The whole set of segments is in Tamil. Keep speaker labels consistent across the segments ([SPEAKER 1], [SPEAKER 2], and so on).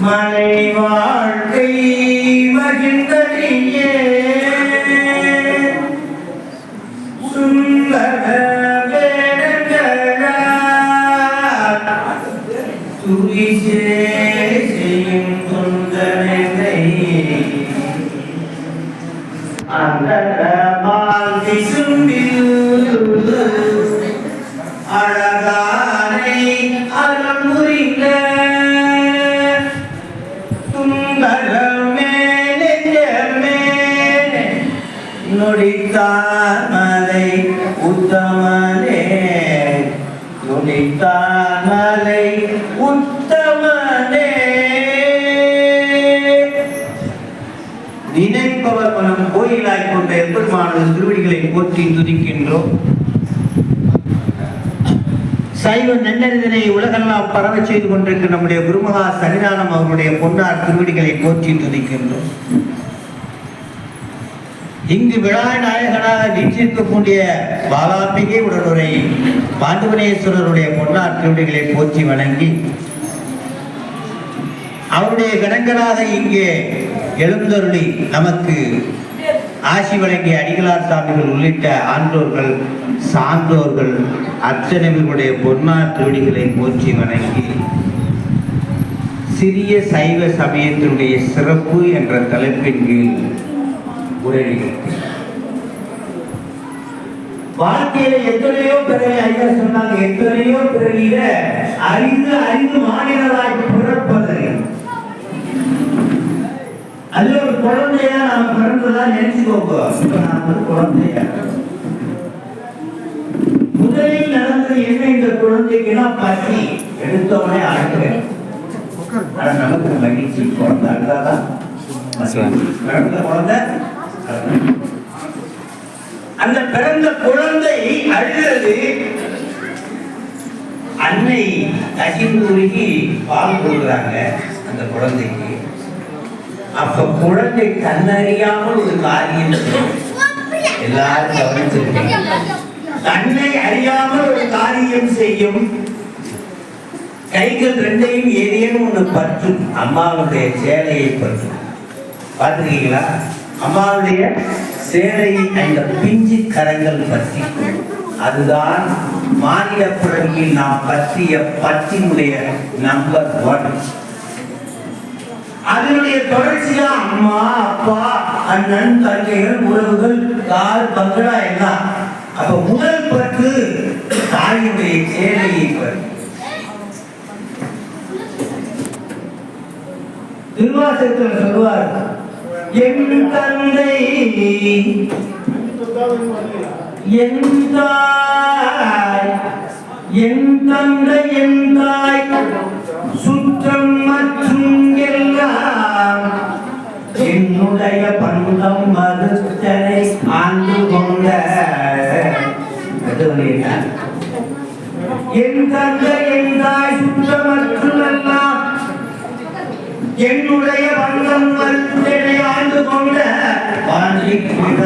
[SPEAKER 1] மலை வாழ்க்கை மகிழ்ந்தடியே பெருமானது திருவடிகளை போற்றி துதிக்கின்றோம். சைவ நன்னறிதனை உலகெல்லாம் பரவ செய்து கொண்டிருக்கிற நம்முடைய குருமகா சன்னிதானம் அவருடைய பொன்னார் திருவடிகளை போற்றி துதிக்கின்றோம். இங்கு விழா நாயகனாக வீற்றிருக்கக்கூடிய பாலாம்பிகை உடனுரை பாண்டுவனேஸ்வரருடைய பொன்னார் திருவடிகளை போற்றி வணங்கி அவருடைய கணங்களாக இங்கே எழுந்தருளி நமக்கு ஆசி வழங்கிய அடிகளார் சாமிகள் உள்ளிட்ட ஆன்றோர்கள் சான்றோர்கள் அத்தனைவர்களுடைய பொன்னார் திருடிகளை போற்றி வணங்கி சிறிய சைவ சமயத்தினுடைய சிறப்பு என்ற தலைப்பின் கீழ் உரை வாழ்க்கையில எத்தனையோ பிறவி ஐயா சொன்னாங்க எத்தனையோ பிறவியில அறிந்து அறிந்து மாநிலராய் பிறப்பது. அல்ல குழந்தையா நாம பிறந்ததா நினைச்சுக்கோங்க இப்ப நான் ஒரு குழந்தையா முதலில் நடந்தது என்ன இந்த குழந்தைக்குன்னா பசி. எடுத்தவனே அழைக்கிறேன் நமக்கு மகிழ்ச்சி குழந்தை. அழுதாதான் பிறந்த குழந்தை. அந்த பிறந்த குழந்தை அழுகிறது. அன்னை கசிந்து உருகி பால் கொடுக்குறாங்க அந்த குழந்தைக்கு. அப்ப குழந்தை தன்னறியாமல் ஒரு காரியம் செய்யும். எல்லாரும் கவனிச்சிருக்கீங்க தன்னை அறியாமல் ஒரு காரியம் செய்யும். கைகள் ரெண்டையும் ஏதேனும் ஒண்ணு பற்றும். அம்மாவுடைய சேலையை பற்றும். பார்த்துருக்கீங்களா? அம்மாவுடைய சேலையை அந்த பிஞ்சு கரங்கள் பற்றி அதுதான் மாநில பிறவியில் நாம் பற்றிய பற்றினுடைய நம்பர் ஒன் அதனுடைய தொடர்ச்சியா அம்மா அப்பா அண்ணன் தங்கைகள் உறவுகள் கால் பங்களா எல்லாம்? அப்ப முதல் பற்று தாயினுடைய சேவையை பற்றி திருவாசகத்தில் சொல்வார் என் தந்தை என் தாய் என் தந்தை என் தாய் சுற்றம் மற்றும் என்னுடைய பண்பம் மறுத்தனை ஆண்டு கொண்ட. என் தந்தை என் தாய் சுற்றமற்றும் எல்லாம் என்னுடைய பண்பம் மறுத்தனை ஆண்டு கொண்ட. அந்த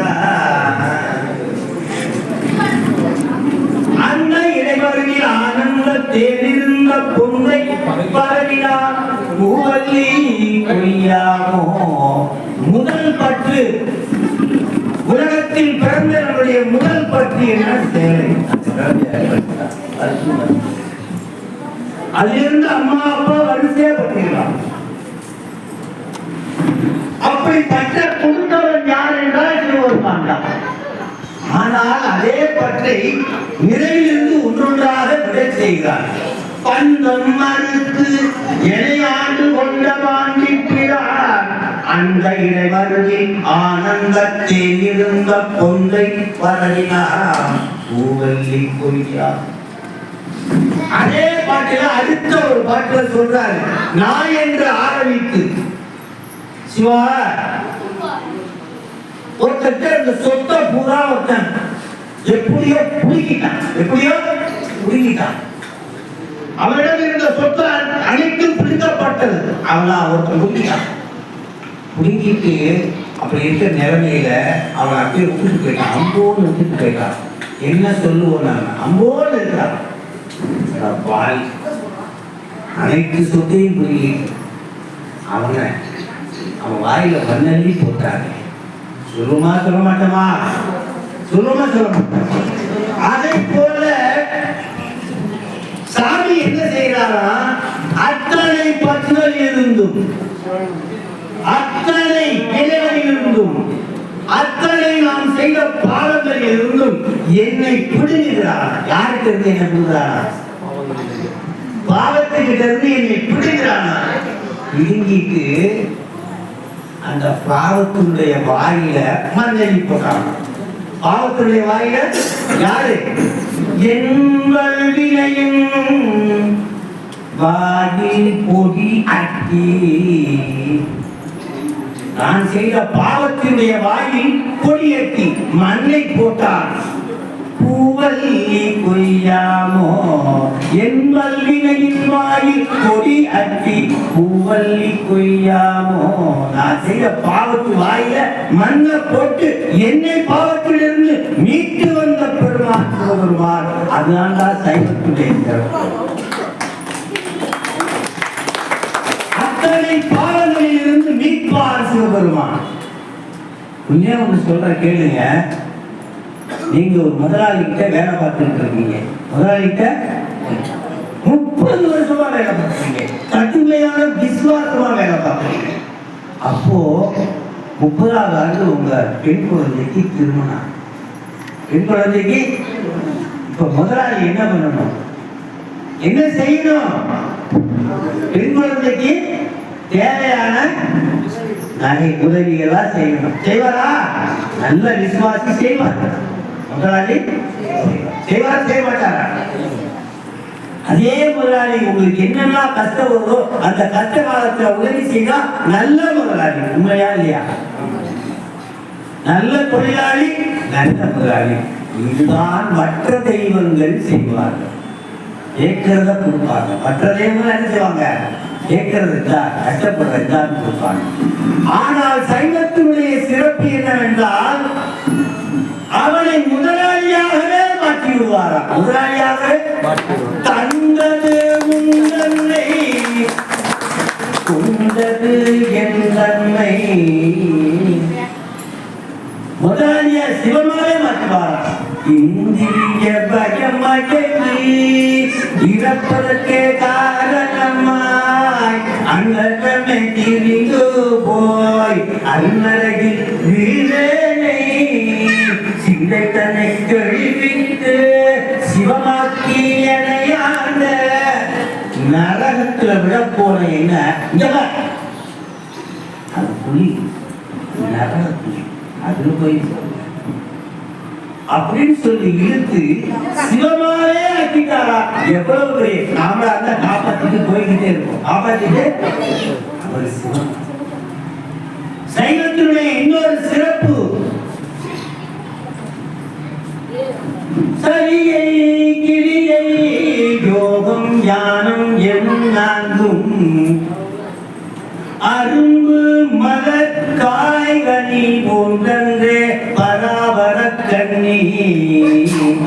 [SPEAKER 1] கொய்யாமோ முதல் பற்று உலகத்தில் பிறந்த நம்முடைய முதல் பற்று என்ன? சேலை. அதிலிருந்து அம்மா அப்பா வரிசையா பற்றிடலாம் அப்படி பற்ற கொடுத்தவன் யார் என்றால் சிவபெருமான் தான் ஆனால் அதே பற்றை நிறையிலிருந்து ஒன்றொன்றாக விடை செய்கிறார். பந்தம் மறுத்து எனையாண்டு கொண்ட கொண்டவா? அந்த இறைவருகி ஆனந்தத்தில் இருந்த பொந்தை பரவினார் பூவல்லி கொய்யா அதே பாட்டில அடுத்த ஒரு பாட்டுல சொல்றாரு நான் என்று ஆரம்பித்து. சிவா ஒருத்தர் அந்த சொத்தை பூரா ஒருத்தன் எப்படியோ புடுங்கிட்டான் எப்படியோ புடுங்கிட்டான். அவரிடம் இருந்த சொத்து அனைத்தும் பிடிக்கப்பட்டது அவனா ஒருத்தன் புடுங்கிட்டான். குடுங்கிட்டு அப்படி இருக்கிற நிலைமையில அவன் அப்படியே விட்டுட்டு போயிட்டான். அம்போன்னு விட்டுட்டு போயிட்டான். என்ன சொல்லுவோம் நான் அம்போன்னு இருக்கிறான். அட அனைத்து சொத்தையும் புடுங்கிட்டு அவங்க அவன் வாயில வண்ணி போட்டாங்க சொல்லுமா சொல்ல மாட்டோமா சொல்லுமா சொல்ல மாட்டோமா அதை போல சாமி என்ன செய்யறாரா அத்தனை பற்றுதல் இருந்தும் அத்தனை நிலைகளில் இருந்தும் அத்தனை நான் செய்த பாவங்களில் இருந்தும் என்னை பிடுங்குகிறார் யாருக்கு இருந்து என்ன பாவத்துக்கிட்ட இருந்து என்னை பிடுங்குறானா பிடுங்கிட்டு அந்த பாவத்தினுடைய வாயில மண்ணெண்ணி போட்டான் பாவத்தினுடைய வாயில யாரு? எங்கள் வினையும் வாயில் பொடி அட்டி. நான் செய்த பாவத்தினுடைய வாயில் கொடியேற்றி மண்ணை போட்டார். பூவல்லி கொய்யாமோ என் வல்வினையின் வாயில் கொடி அட்டி பூவல்லி கொய்யாமோ நான் செய்த பாவத்து வாயில மண்ணை போட்டு என்னை பாவத்திலிருந்து மீட்டு வந்த பெருமான் சிவபெருமான். அதனால்தான் சைவத்துடைய சிறப்பு. அத்தனை பாவங்களில் இருந்து மீட்பார் சிவபெருமான். உண்மையா ஒன்று சொல்ற கேளுங்க. நீங்க ஒரு முதலாளிகிட்ட வேலை பார்த்துட்டு இருக்கீங்க. முதலாளி முப்பது வருஷமா வேலை பார்க்குறீங்க கடுமையான விசுவாசமா வேலை பார்க்குறீங்க அப்போ முப்பதாவது ஆண்டு உங்க பெண் குழந்தைக்கு திருமணம். பெண் குழந்தைக்கு இப்ப முதலாளி என்ன பண்ணணும்? என்ன செய்யணும்? பெண் குழந்தைக்கு தேவையான நகை உதவிகளா செய்யணும். செய்வாரா? நல்ல விசுவாசி செய்வார். முதலாளி செய்வாரா? செய்ய மாட்டாரா அதே முதலாளி உங்களுக்கு என்னெல்லாம் கஷ்டம் வருதோ அந்த கஷ்ட காலத்துல உதவி செய்தா நல்ல முதலாளி. உண்மையா இல்லையா? நல்ல தொழிலாளி நல்ல முதலாளி. இதுதான் மற்ற தெய்வங்கள் செய்வார்கள். கேட்கறத கொடுப்பாங்க மற்ற தெய்வங்கள் என்ன செய்வாங்க? கேட்கறது தான் கஷ்டப்படுறது தான் கொடுப்பாங்க. ஆனால் சைவத்தினுடைய சிறப்பு என்னவென்றால் அவனை முதலாளியாகவே மாற்றி விடுவாரா முதலாளியாகவே தந்தது உந்தன்னை கொண்டது என் தன்மை முதலாளிய சிவமாவே மாற்றுவாரா இந்திரிய பயமகி இறப்பதற்கே காரணமாய் அன்னமே திரிந்து போய் அன்னரகில் வீரனை சிந்தை தன்னை கழிவித்து சிவமாக்கியனையாண்ட நரகத்துல விட போன என்ன? அது புலி. நரக புலி அதுல போய் அப்படின்னு சொல்லி இழுத்து சிவமாவே ஆக்கிட்டாரா எவ்வளவு பெரிய நாமளா இருந்தா காப்பாத்திட்டு போய்கிட்டே இருக்கோம் காப்பாத்திட்டு அவர் சிவம் சைவத்தினுடைய இன்னொரு சிறப்பு. சரியை கிரியை யோகம் ஞானம் எனும் நான்கும். அரு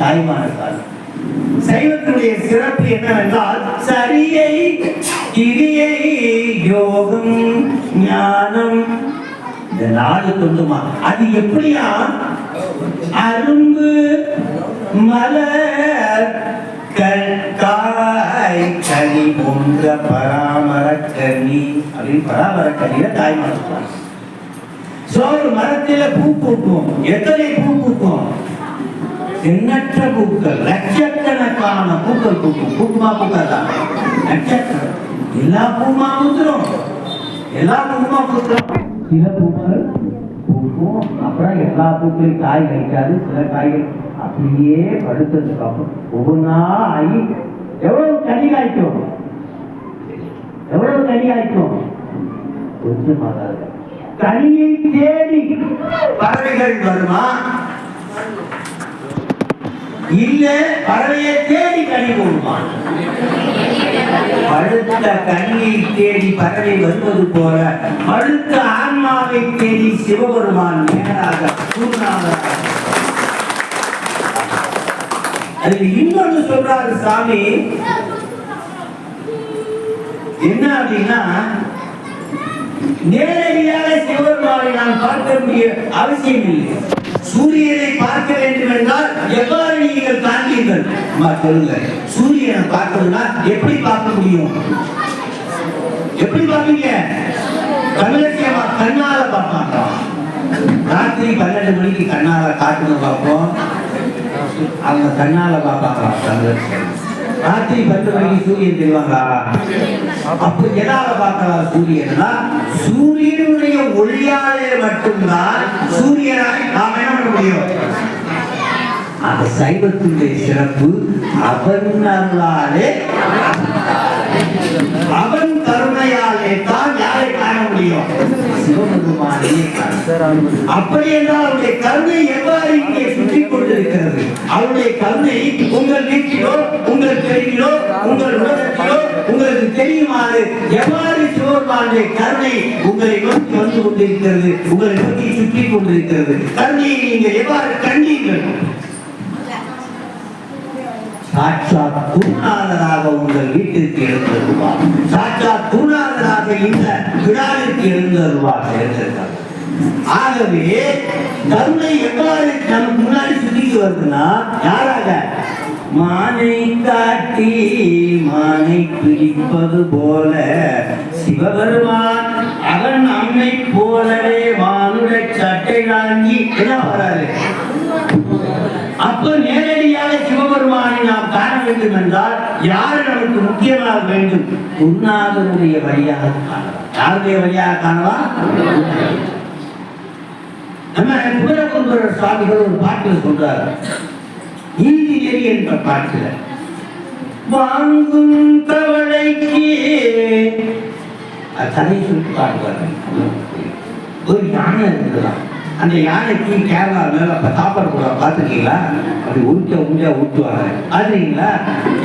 [SPEAKER 1] தாய்மார்கள் சைவத்தினுடைய சிறப்பு என்னவென்றால் சரியை கிரியை யோகம் ஞானம். இந்த நாடு கொண்டுமா அது எப்படியா? அரும்பு மலர் கற்காய் கனி போன்ற பராமர கனி அப்படின்னு பராமர கனியில தாய்மார் சொல்றாங்க சோ ஒரு மரத்தில பூ பூக்கும். எத்தனை பூ பூக்கும்? எண்ணற்ற பூக்கள் லட்சக்கணக்கான பூக்கள் பூக்கும் பூக்குமா பூக்கள் தான் லட்சக்கணக்கான எல்லா பூமா பூத்துரும். எல்லா பூமா பூத்துரும். சில பூக்கள் பூக்கும். அப்புறம் எல்லா பூக்களையும் காய் வைக்காது. சில காய்கள் அப்படியே படுத்ததுக்கு அப்புறம் ஒவ்வொன்றா ஆகி எவ்வளவு கனி காய்க்கும்? எவ்வளவு கனி காய்க்கும்? கொஞ்சமாக கனியை தேடி பறவைகள் வருமா? இல்ல பறவையை தேடி கனி போடுமா பழுத்த தேடி பறவை வருவது போல பழுத்த ஆன்மாவை தேடி சிவபெருமான் நேராக சூழ்நாதராக அதுல இன்னொன்னு சொல்றாரு சாமி. என்ன அப்படின்னா நேரடியாக சிவபெருமானை நான் பார்க்க வேண்டிய அவசியம் இல்லை. சூரியனை பார்க்க வேண்டும் என்றால் எவ்வாறு நீங்கள் காண்பீர்கள் சொல்லுங்க. சூரியனை பார்க்கணும்னா எப்படி பார்க்க முடியும்? எப்படி பார்ப்பீங்க? தமிழச்சியமா கண்ணால பார்ப்பாங்க ராத்திரி பன்னெண்டு மணிக்கு கண்ணால காட்டுன்னு பார்ப்போம். அவங்க கண்ணால பார்ப்பாங்க ராத்திரி பத்து மணிக்கு சூரியன் தெரிவாங்களா அப்படி எதால பார்க்கலாம் சூரியனா சூரியனுடைய ஒளியாலே மட்டும்தான் சூரியனாய் நாம் என்ன பண்ண முடியும்? அந்த சைவத்தினுடைய சிறப்பு அவன் அருளாலே அவன் கருணையாலே அப்படி என்றால் அவருடைய கருணை எவ்வாறு இங்கே சுற்றி கொண்டிருக்கிறது? அவருடைய கருணை உங்கள் வீட்டிலோ உங்கள் தெருவிலோ உங்கள் உலகத்திலோ உங்களுக்கு தெரியுமாறு எவ்வாறு சிவபெருமானுடைய கருணை உங்களை நோக்கி வந்து கொண்டிருக்கிறது உங்களை நோக்கி சுற்றி கொண்டிருக்கிறது? கருணையை நீங்கள் எவ்வாறு கண்டீர்கள்? சாட்சாத் குருநாதராக உங்கள் வீட்டிற்கு எழுந்தருவார் சாட்சாத் குருநாதராக இந்த விழாவிற்கு எழுந்தருவார் எழுந்திருக்கார் ஆகவே கருணை எவ்வாறு நமக்கு முன்னாடி சுத்திக்கு வருதுன்னா யாராக? மானை காட்டி மானை பிடிப்பது போல சிவபெருமான் அவன் நம்மை போலவே வானுட சட்டை வாங்கி என்ன வராரு? அப்ப நேரடியாக சிவபெருமானை நாம் காண வேண்டும் என்றால் யார் நமக்கு முக்கியமாக வேண்டும்? குருநாதனுடைய வழியாக காணலாம். யாருடைய வழியாக காணலாம்? நம்ம சுவாமிகள் ஒரு பாட்டில் சொல்றாரு. நீதி நெறி என்ற பாட்டில். வாங்கும் தவளைக்கு அது சுட்டு சொல்லி பாடுவார். ஒரு யானை இருந்ததாம் அந்த யானைக்கு கேரளா மேல அப்ப சாப்பாடு போட பார்த்துருக்கீங்களா? அப்படி உருட்ட உருட்டா ஊட்டுவாங்க அதுங்களா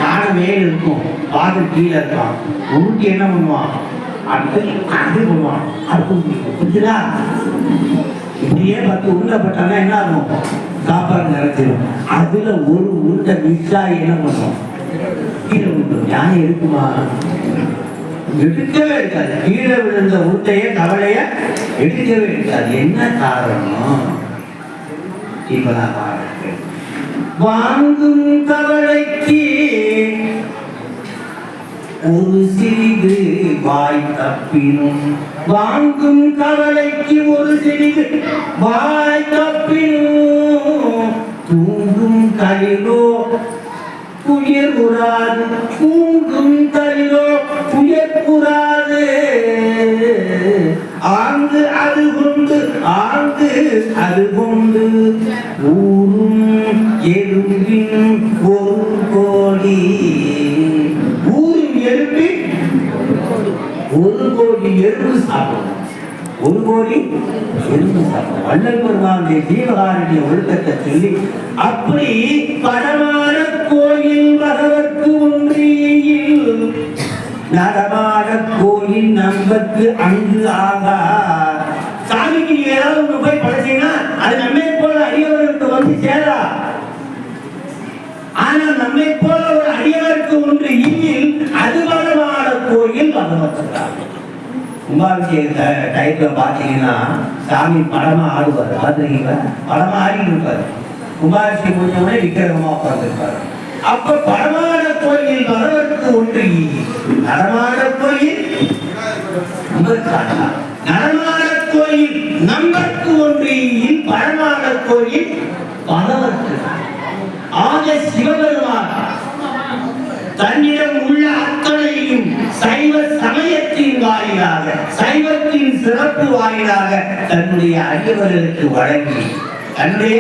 [SPEAKER 1] யானை மேல இருக்கும். பாதம் கீழே இருக்கான் உருட்டி என்ன பண்ணுவான்? அடுத்து அது பண்ணுவான் அடுத்து புரிஞ்சுதா? இப்படியே பத்து உருண்டை பட்டானா என்ன ஆகும்? சாப்பாடு நிறைச்சிடும் அதுல ஒரு உருண்டை மிஸ்ஸா என்ன பண்ணும்? கீழே விட்டுரும் யானை இருக்குமா? எடுக்கவே இருக்காது கீழே விழுந்த உருட்டைய கவலைய எடுக்கவே இருக்காது என்ன காரணம்? இப்பதான் வாங்கும் கவலைக்கு ஒரு சிறிது வாய் தப்பினும் வாங்கும் கவலைக்கு ஒரு சிறிது வாய் தப்பினும் தூங்கும் கையிலோ புயல் உறாது தூங்கும் கையிலோ புயல் உறாது. ஆங்கு அது கொண்டு ஆங்கு அது கொண்டு ஊரும் எறும்பின் ஒரு எறும்பு ஒரு கோடி எறும்பு சாப்பிடும் வள்ளல் பெருமானுடைய ஜீவகாரணிய ஒழுக்கத்தை சொல்லி அப்படி படமான கோயில் பகவர்க்கு ஒன்றியில் நடமாட கோயில் நம்பக்கு அங்கு ஆகா. சாமிக்கு நீங்க ஏதாவது ஒண்ணு போய் படைச்சீங்கன்னா அது நம்மை போல அடியவர்களுக்கு வந்து சேரா. ஆனா நம்மை போல ஒரு அடியவருக்கு ஒன்று இல்லில் அது பலமான கோயில் பகவத்துக்காக கும்பாபிஷேக டைப்ல பாத்தீங்கன்னா சாமி படமா ஆடுவார். பார்த்துருக்கீங்களா? படமா ஆடிட்டு இருப்பார் கும்பாபிஷேகம் முடிஞ்ச உடனே விக்கிரகமா அப்ப பரமான கோயில் வரவருக்கு ஒன்று இல்லில் நடமாட கோயில் நம்பருக்காக. நடமாட கோயில் நம்பருக்கு ஒன்று பரமான கோயில் பலவர்க்கு ஆக சிவபெருமான் தன்னிடம் உள்ள அத்தனையும் சைவ சமயத்தின் வாயிலாக சைவத்தின் சிறப்பு வாயிலாக தன்னுடைய அடியவர்களுக்கு வழங்கி தன்னுடைய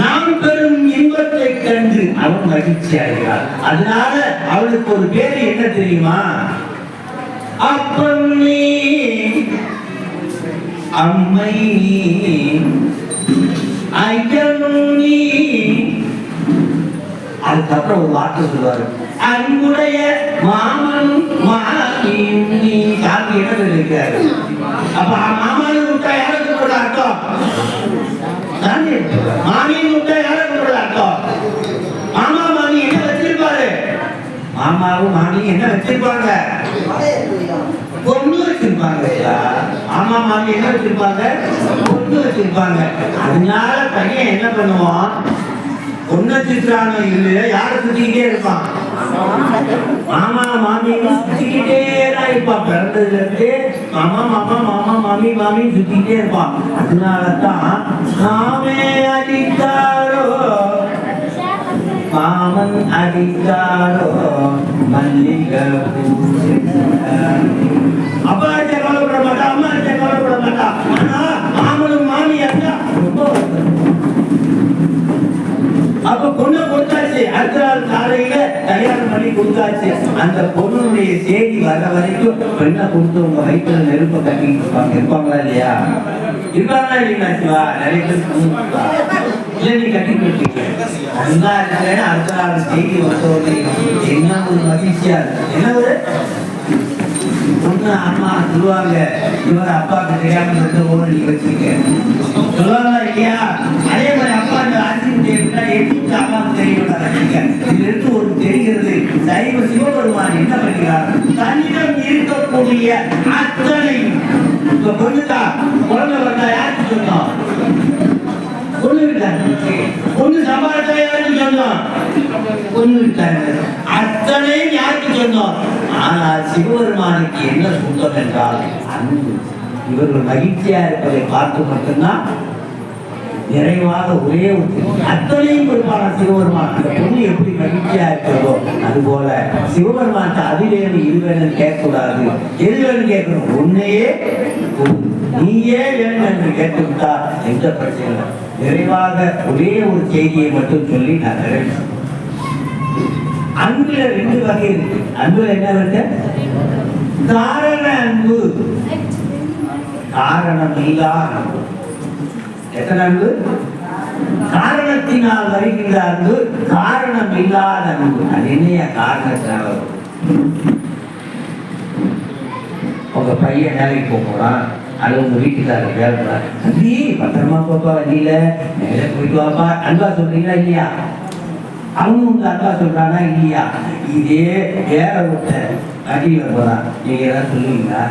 [SPEAKER 1] நாம் பெறும் இன்பத்தை கண்டு அவன் மகிழ்ச்சி அடைகிறார் அதனால அவளுக்கு ஒரு பேர் என்ன தெரியுமா? அப்பன் நீ அம்மை நீ ஐயனும் நீ அதுக்கப்புறம் ஒரு வார்த்தை சொல்லுவாரு. அன்புடைய மாமன் மாமியும் நீ சாமி என்ன இருக்காரு. அப்ப மாமன் விட்டா யாருக்கு கூட அர்த்தம்? தானே? விட்டா யாருக்கு கூட அர்த்தம்? மாமா மாமி என்ன வச்சிருப்பாரு? மாமாவும் மாமி என்ன வச்சிருப்பாங்க? மாமி என்ன வச்சிருப்பாங்க? பொண்ணு வச்சிருப்பாங்க. அதனால பையன் என்ன பண்ணுவான்? பொண்ணை சுற்றுறானோ இல்லையோ யாரை சுத்திக்கிட்டே இருப்பான்? மாமா மாமி சுத்திக்கிட்டே தான் இருப்பான். பிறந்ததுல இருந்து மாமா மாமா மாமா மாமி மாமி சுத்திக்கிட்டே இருப்பான். அதனால தான் மாமே அடித்தாரோ மாமன் அடித்தாரோ மல்லிகை அப்பா கிட்ட கவலைப்பட மாட்டா அம்மா கிட்ட கவலைப்பட மாட்டா. ஆனா மாமனும் மாமி இருந்தா ரொம்ப அப்ப பொண்ணை கொடுத்தாச்சு. அடுத்த நாள் காலையில கல்யாணம் பண்ணி கொடுத்தாச்சு. அந்த பொண்ணுடைய செய்தி வர வரைக்கும் பெண்ணை கொடுத்து உங்க வயிற்றுல நெருப்ப கட்டி இருப்பாங்க. இருப்பாங்களா இல்லையா? இருப்பாங்களா இல்லையா சிவா? நிறைய பேர் இல்லை நீ கட்டி கொடுத்தீங்க நல்லா இருக்கேன்னு அடுத்த நாள் செய்தி வந்த என்ன ஒரு மகிழ்ச்சியா இருக்கு. என்ன ஒரு? பொண்ணு அம்மா சொல்லுவாங்க. இவர் அப்பாவுக்கு தெரியாம இருந்த ஓடி வச்சிருக்கேன். சொல்லுவாங்களா இல்லையா? அதே மாதிரி அப்பா ஒரு தெரிகிறது சைவ சிவபெருமான் என்ன பண்ணுகிறார் தன்னிடம் இருக்கக்கூடிய அத்தனை இப்ப குழந்தை வந்தா யாருக்கு சொன்னோம் பொண்ணு விட்டாங்க பொண்ணு சம்பாதிச்சா யாருக்கு சொன்னோம் பொண்ணு விட்டாங்க அத்தனையும் யாருக்கு சொன்னோம் ஆனால் சிவபெருமானுக்கு என்ன சொந்தம் என்றால் அன்பு. இவர்கள் மகிழ்ச்சியா இருப்பதை பார்த்து மட்டும்தான் நிறைவாக ஒரே அத்தனையும் பெருமான சிவபெருமான் அந்த பொண்ணு எப்படி மகிழ்ச்சியா இருக்கிறதோ அதுபோல சிவபெருமான் அது வேணும் இது கேட்கக்கூடாது. எது வேணும் கேட்கணும். உன்னையே நீயே வேணும் என்று கேட்டுவிட்டா எந்த பிரச்சனை நிறைவாக ஒரே ஒரு செய்தியை மட்டும் சொல்லி நான் நிறைவு அன்புல ரெண்டு வகை இருக்கு. அன்புல என்ன இருக்கு காரண அன்பு. காரணம் இல்லா அன்பு. எத்தனை அன்பு? காரணத்தினால் வருகின்ற அன்பு காரணம் இல்லாத அன்பு. அது என்னைய காரணத்தினால உங்க பையன் வேலைக்கு போக போறான். அது உங்க வீட்டுக்காரர் வேலை தம்பி பத்திரமா போப்பா வண்டியில. மேலே போயிட்டு வாப்பா. அன்பா சொல்றீங்களா இல்லையா? அவங்க உங்க அன்பா சொல்றானா இல்லையா? இதே வேற ஒருத்தர் வண்டியில போறான் நீங்க ஏதாவது சொல்லுவீங்களா?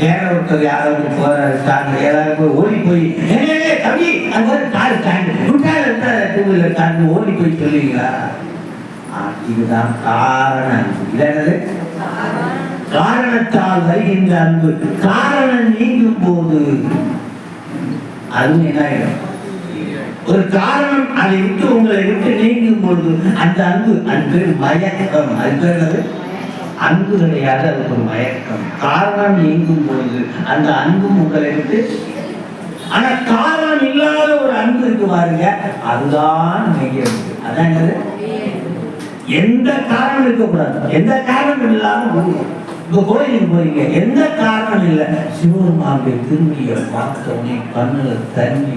[SPEAKER 1] வேற ஒருத்தர் யாராவது போற ஸ்டாண்ட் ஏதாவது போய் ஓடி போய் தம்பி அது ஒரு கார் ஸ்டாண்ட் குண்டால இருந்தா டூ வீலர் ஸ்டாண்ட் ஓடி போய் சொல்லுவீங்களா? இதுதான் காரணம் அன்பு. காரணத்தால் வருகின்ற அன்பு. காரணம் நீங்கும் போது அதுவும் என்ன ஆயிடும்? ஒரு காரணம் அதை விட்டு உங்களை விட்டு நீங்கும் பொழுது அந்த அன்பு அன்பு மயக்கம். அது பேர் அன்பு கிடையாது அதுக்கு ஒரு மயக்கம். காரணம் இயங்கும் பொழுது அந்த அன்பும் உங்களுக்கு ஆனா காரணம் இல்லாத ஒரு அன்பு இருக்கு பாருங்க அதுதான் மெய்யன்பு அதான் என்னது? எந்த காரணம் இருக்கக்கூடாது. எந்த காரணம் இல்லாத போகணும். கோயிலுக்கு போறீங்க எந்த காரணம் இல்லை. சிவபெருமானுடைய திரும்பிய பார்த்தோன்னே கண்ணுல தண்ணி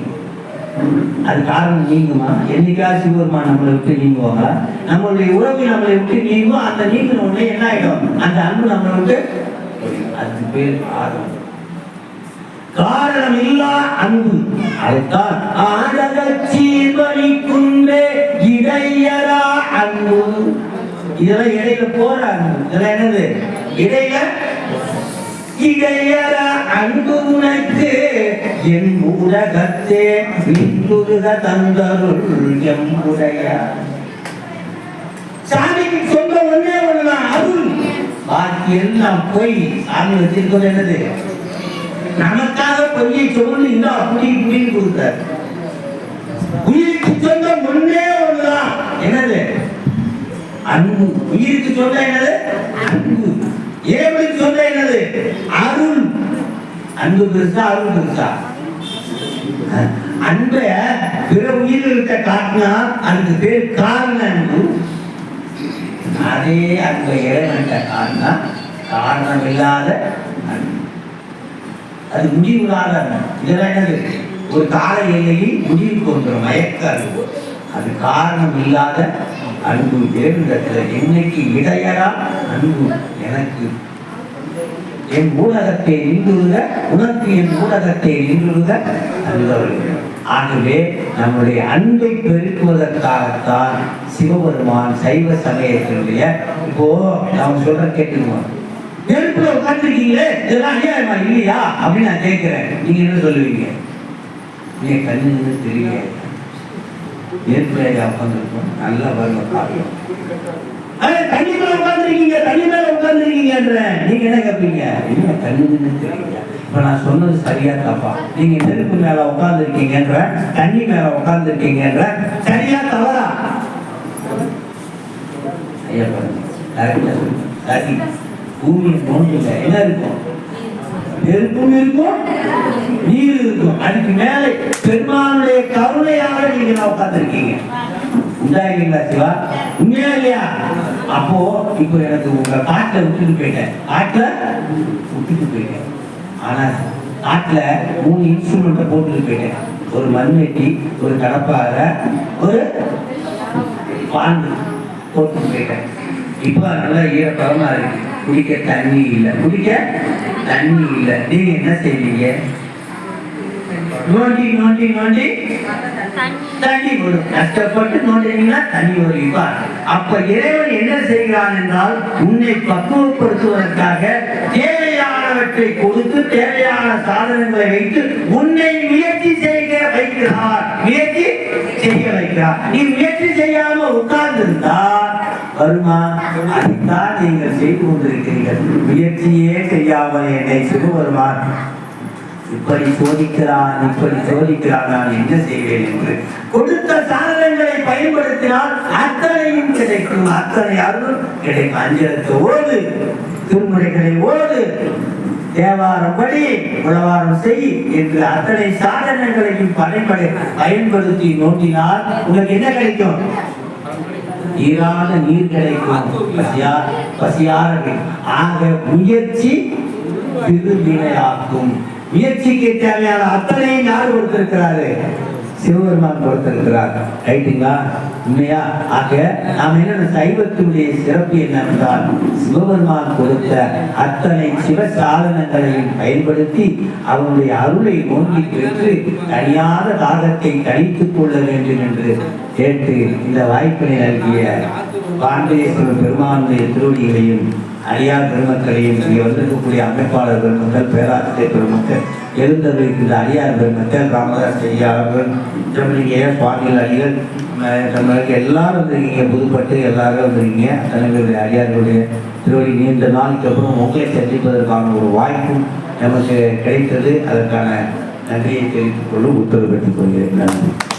[SPEAKER 1] அது காரணம் நீங்குமா? என்னைக்காவது சிவபெருமான் நம்மளை விட்டு நீங்குவாங்களா நம்மளுடைய உறவு நம்மளை விட்டு நீங்கும் அந்த நீங்கின உடனே என்ன ஆயிடும்? அந்த அன்பு நம்மளை விட்டு அது பேர் காரணம் காரணம் இல்லா அன்பு அதுதான் ஆடகச்சீர்வழி இடையரா அன்பு. இதெல்லாம் இடையில போற அன்பு. இதெல்லாம் என்னது? இடையில இடையர அன்பு உனக்கு என் ஊடகத்தே விண்ணுருக தந்தருள் எம்முடைய சாமிக்கு சொந்த ஒண்ணே ஒண்ணுதான் அருள். பாக்கி எல்லாம் போய். சாமி வச்சிருக்கிறது என்னது? நமக்காக பொய்யை சொல்லு இந்த அப்படி இப்படின்னு கொடுத்தார். உயிருக்கு சொந்த ஒண்ணே ஒண்ணுதான். என்னது? அன்பு. உயிருக்கு சொந்த என்னது? அன்பு. ஏவலுக்கு சொந்த என்னது? அன்பு பெருசா அருள் பெருசா? அன்பை பிற உயிரிட்ட காட்டினா அதுக்கு பேர் காரண அன்பு. அதே அன்பை இறைவன்கிட்ட காட்டினா காரணம் இல்லாத அன்பு. அது முடிவுறாத அன்பு. இதெல்லாம் என்னது? ஒரு கால எல்லையில் முடிவு கொண்டு மயக்க அன்பு. அது காரணம் இல்லாத அன்பு வேறுடத்துல என்னைக்கு இடையரா அன்பு? எனக்கு என் ஊடகத்தை நின்றுக உனக்கு என் ஊடகத்தை நின்றுக அல்லவர்கள் ஆகவே நம்முடைய அன்பை பெருக்குவதற்காகத்தான் சிவபெருமான் சைவ சமயத்தினுடைய இப்போ நான் சொல்ற கேட்டுக்குவோம். நெருப்புல உட்காந்துருக்கீங்களே இதெல்லாம் அநியாயமா? இல்லையா? அப்படின்னு நான் கேட்கிறேன். நீங்க என்ன சொல்லுவீங்க? நீங்க கண்ணு தெரியல. நெருப்புல உட்காந்துருக்கோம் நல்லா வரணும் காரியம் தண்ணி இருக்கீங்க தண்ணி மேல உட்காந்துருக்கீங்கன்ற நீங்க என்ன கேட்பீங்க என்ன கண்ணுன்னு நான் சொன்னது சரியா தப்பா? நீங்க நெருப்பு மேல உட்காந்துருக்கீங்கன்ற தண்ணி மேல உட்காந்துருக்கீங்கன்ற சரியா தவறா? ஐயா பூமி என்ன இருக்கும்? நெருப்பும் இருக்கும் நீர் இருக்கும். அதுக்கு மேலே பெருமானுடைய கருணையாக நீங்க நான் உண்டாகிறீங்களா சிவா? உண்மையா இல்லையா? அப்போ இப்போ எனக்கு உங்க காட்டுல விட்டுட்டு போயிட்டேன். காட்டுல விட்டுட்டு போயிட்டேன். ஆனா காட்டுல மூணு இன்ஸ்ட்ருமெண்ட்டை போட்டுட்டு போயிட்டேன். ஒரு மண்வெட்டி ஒரு கடப்பாறை ஒரு பாண்டு போட்டுட்டு போயிட்டேன். இப்போ நல்லா ஈரப்பதமா இருக்கு. குடிக்க தண்ணி இல்லை. குடிக்க தண்ணி இல்லை. நீங்க என்ன செய்வீங்க? நோண்டி நோண்டி நோண்டி. தண்ணி. வரும் கஷ்டப்பட்டு நோண்டினீங்கன்னா தண்ணி வரும். இப்ப அப்ப இறைவன் என்ன செய்கிறான் என்றால் உன்னை பக்குவப்படுத்துவதற்காக தேவையானவற்றை கொடுத்து தேவையான சாதனங்களை வைத்து உன்னை முயற்சி செய்ய வைக்கிறார். முயற்சி செய்ய வைக்கிறார். நீ முயற்சி செய்யாம உட்கார்ந்திருந்தா வருமா? அதைத்தான் நீங்கள் செய்து கொண்டிருக்கிறீர்கள். முயற்சியே செய்யாமல் என்னை சிவபெருமான் இப்படி சோதிக்கிறான் இப்படி சோதிக்கிறான் நான் என்ன செய்வேன் என்று கொடுத்த சாதனங்களை பயன்படுத்தினால் அத்தனையும் கிடைக்கும். அத்தனை அருள் கிடைக்கும். அஞ்சலுக்கு ஓடு திருமுறைகளை ஓடு தேவாரம் படி உழவாரம் செய் என்று அத்தனை சாதனங்களையும் பயன்படு பயன்படுத்தி நோக்கினால் உங்களுக்கு என்ன கிடைக்கும்? ஈரான நீர் கிடைக்கும். பசியார் பசியார ஆக முயற்சி திருவினையாக்கும் முயற்சிக்கு தேவையான அத்தனையும் யார் கொடுத்திருக்கிறாரு? சிவபெருமான் கொடுத்திருக்கிறார். ரைட்டுங்களா? உண்மையா? ஆக நாம் என்ன சைவத்தினுடைய சிறப்பு என்னவென்றால் சிவபெருமான் கொடுத்த அத்தனை சிவ சாதனங்களையும் பயன்படுத்தி அவனுடைய அருளை நோக்கி பெற்று தனியாத தாகத்தை கழித்துக் கொள்ள வேண்டும் என்று கேட்டு இந்த வாய்ப்பினை நல்கிய பாண்டேஸ்வரர் பெருமானுடைய திருவடிகளையும் அடியார் பெருமக்களையும் இங்கே வந்திருக்கக்கூடிய அமைப்பாளர் பெருமக்கள் பேராசிரியர் பெருமக்கள் எழுந்தருளிருக்கின்ற அடியார் பெருமக்கள் ராமதாஸ் ஐயாவர்கள் நம்மளுடைய சுவாமிகள் அடிகள் அஹ் எல்லாரும் வந்திருக்கீங்க புதுப்பட்டு எல்லாரும் வந்திருக்கீங்க. அத்தனை பேருடைய அடியார்களுடைய திருவடி நீண்ட நாளுக்கு அப்புறம் உங்களை சந்திப்பதற்கான ஒரு வாய்ப்பும் நமக்கு கிடைத்தது. அதற்கான நன்றியை தெரிவித்துக் கொள்ளும் உத்தரவு பெற்றுக் கொள்கிறேன். நன்றி.